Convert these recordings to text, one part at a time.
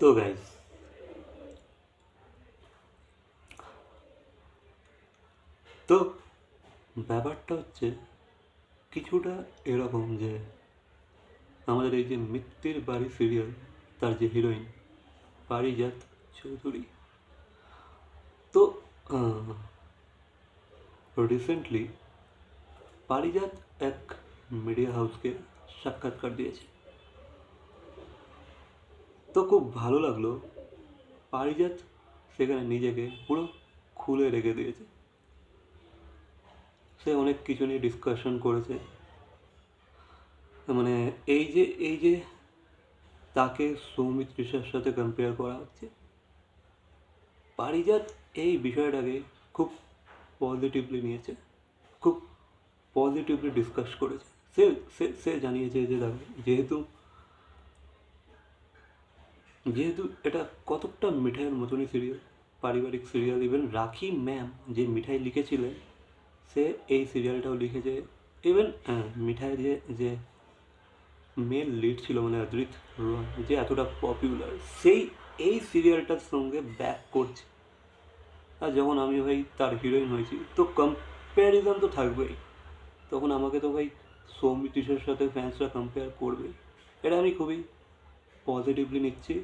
তো গাইস তো ব্যাপারটা হচ্ছে কিছুটা এরকম যে আমাদের এই যে মিত্তির বাড়ি সিরিয়াল তার যে হিরোইন পারিজাত চৌধুরী। তো রিসেন্টলি পারিজাত এক মিডিয়া হাউসকে সাক্ষাৎকার দিয়েছে। তো খুব ভালো লাগল। পারিজাত সেখানে নিজেকে পুরো খুলে রেখে দিয়েছে। সে অনেক কিছু নিয়ে ডিসকাশন করেছে। মানে এই যে এই যে তাকে সৌমিত ঋষার সাথে কম্পেয়ার করা হচ্ছে, পারিজাত এই বিষয়টাকে খুব পজিটিভলি নিয়েছে, খুব পজিটিভলি ডিসকাস করেছে। সে সে জানিয়েছে যে, যেহেতু যেহেতু এটা কতকটা মিঠাইয়ের মতনই সিরিয়াল পারিবারিক সিরিয়াল ইভেন রাখি ম্যাম যে মিঠাই লিখেছিলেন, সে এই সিরিয়ালটাও লিখেছে। ইভেন মিঠাই যে যে মেন লিড ছিল মানে অদ্রিত রয় যে এতটা পপুলার সেই, এই সিরিয়ালটার সঙ্গে ব্যাক করছে। আর যখন আমি ভাই তার হিরোইন হয়েছি, তো কম্প্যারিজন তো থাকবেই। তখন আমাকে তো ভাই সৌমিত ঋষের সাথে ফ্যান্সরা কম্পেয়ার করবেই এটা আমি খুবই পজিটিভলি নিচ্ছি।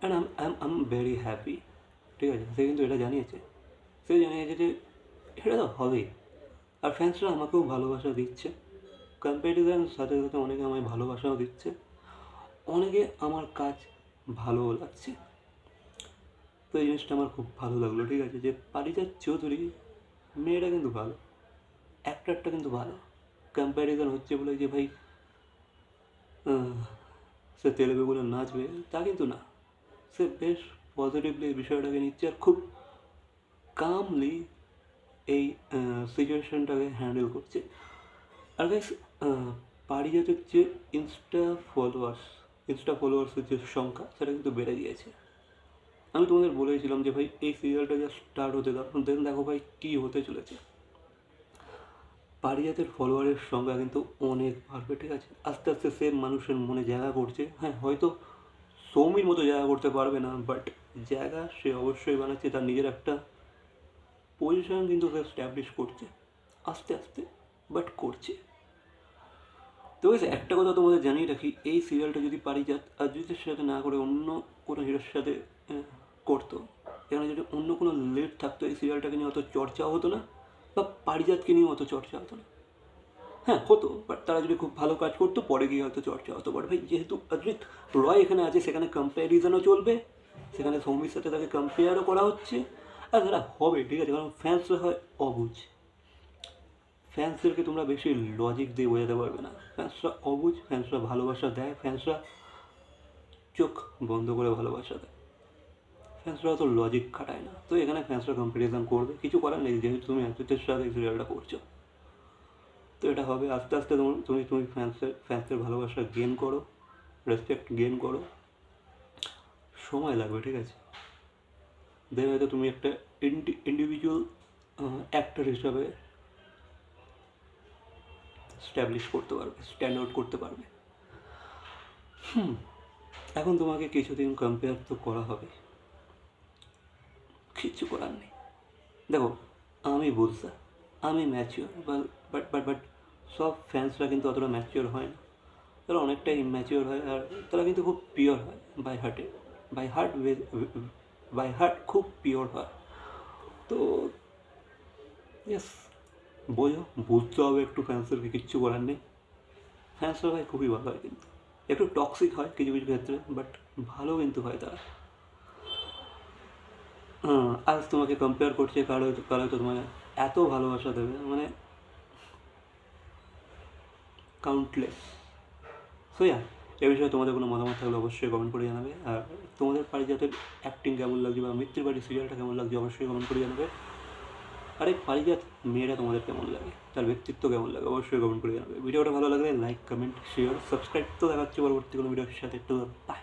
And I'm I'm I'm very happy ঠিক আছে? সে কিন্তু এটা জানিয়েছে। সে জানিয়েছে যে এটা তো হবেই। আর ফ্যান্সরা আমাকেও ভালোবাসা দিচ্ছে। কম্প্যারিজন সাথে সাথে অনেকে আমায় ভালোবাসাও দিচ্ছে। অনেকে আমার কাজ ভালোও লাগছে। তো এই জিনিসটা আমার খুব ভালো লাগল, ঠিক আছে? যে পারিজাত চৌধুরী, মেয়েটা কিন্তু ভালো। অ্যাক্টারটা কিন্তু ভালো। কম্প্যারিজন হচ্ছে বলে যে ভাই সে তেলেগুলো নাচবে, তা কিন্তু না। সে বেশ পজিটিভলি এই বিষয়টাকে নিচ্ছে আর খুব কামলি এই সিচুয়েশনটাকে হ্যান্ডেল করছে। আর গাইস পারিজাতের যে ইনস্টা ফলোয়ার্স ইনস্টা ফলোয়ার্সের যে সংখ্যা, সেটা কিন্তু বেড়ে গিয়েছে। আমি তোমাদের বলেছিলাম যে ভাই, এই সিরিয়ালটা যা স্টার্ট হতে দাও। দেখো ভাই, কী হতে চলেছে। পারিজাতের ফলোয়ারের সংখ্যা কিন্তু অনেক বাড়বে ঠিক আছে আস্তে আস্তে সে মানুষের মনে জায়গা করছে। হ্যাঁ হয়তো সৌমির মতো জায়গা করতে পারবে না বাট জায়গা সে অবশ্যই বানাচ্ছে, তার নিজের একটা পজিশন কিন্তু সে স্ট্যাবলিশ করছে। আস্তে আস্তে বাট করছে। তো একটা কথা তোমাদের জানিয়ে রাখি, এই সিরিয়ালটা যদি পারিজাত অজিতের সাথে না করে অন্য কোনো হিরোর সাথে করতো, এখানে যদি অন্য কোনো লেট থাকতো, এই সিরিয়ালটাকে নিয়ে অত চর্চা হতো না। বা পারিজাতকে নিয়ে অত চর্চা হতো না। হ্যাঁ হতো বাট তারা যদি খুব ভালো কাজ করতো, পরে গিয়ে হয়তো চর্চা হতো। বাট ভাই, যেহেতু অজিত রয় এখানে আছে, সেখানে কম্প্যারিজনও চলবে, সেখানে সৌমির সাথে তাকে কম্পেয়ারও করা হচ্ছে, আর তারা হবে, ঠিক আছে? কারণ ফ্যান্সরা হয় অবুঝ। ফ্যান্সদেরকে তোমরা বেশি লজিক দিয়ে বোঝাতে পারবে না। ফ্যান্সরা অবুঝ ফ্যান্সরা ভালোবাসা দেয় ফ্যান্সরা চোখ বন্ধ করে ভালোবাসা দেয়। ফ্যান্সরা অত লজিক খাটায় না। তো এখানে ফ্যান্সরা কম্পিটিশন করবে। কিছু করার নেই, যেহেতু তুমি অ্যাথলিটের সাথে সিরিয়ালটা করছ। তো এটা হবে, আস্তে আস্তে তুমি তুমি ফ্যান্সের ফ্যান্সের ভালোবাসা গেন করো রেসপেক্ট গেন করো। সময় লাগবে, ঠিক আছে? দেন হয়তো তুমি একটা ইন্ডিভিজুয়াল অ্যাক্টর হিসাবে স্ট্যাবলিশ করতে পারবে স্ট্যান্ড আউট করতে পারবে। হুম, এখন তোমাকে কিছুদিন কম্পেয়ার তো করা হবে। কিচ্ছু করার নেই। দেখো, আমি বুঝতে আমি ম্যাচিওর বাট বাট বাট সব ফ্যান্সরা কিন্তু অতটা ম্যাচিওর হয় না। তারা অনেকটা ইম্যাচিওর হয় আর তারা কিন্তু খুব পিওর হয় বাই হার্টে বাই হার্ট বাই হার্ট খুব পিওর হয়। তো ইয়েস বোঝো, বুঝতে হবে একটু ফ্যান্সদেরকে কিচ্ছু করার নেই। ফ্যান্সরা ভাই খুবই ভালো হয় কিন্তু। একটু টক্সিক হয় কিছু কিছু ক্ষেত্রে বাট ভালো কিন্তু হয় তারা। আজ তোমাকে কম্পেয়ার করছে, কারও হয়তো কারও হয়তো তোমায় এত ভালোবাসা দেবে মানে কাউন্টলেস সো ইয়া এ বিষয়ে তোমাদের কোনো মতামত থাকলে অবশ্যই কমেন্ট করে জানাবে, আর তোমাদের পারিজাতের অ্যাক্টিং কেমন লাগছে বা মৃত্যুর বাড়ি সিরিয়ালটা কেমন লাগছে অবশ্যই কমেন্ট করে জানাবে। আর এই পারিজাত মেয়েরা তোমাদের কেমন লাগে? তার ব্যক্তিত্ব কেমন লাগে? অবশ্যই কমেন্ট করে জানাবে। ভিডিওটা ভালো লাগলে লাইক কমেন্ট শেয়ার সাবস্ক্রাইব তো দেখাচ্ছি পরবর্তী কোনো ভিডিওর সাথে। একটু বাই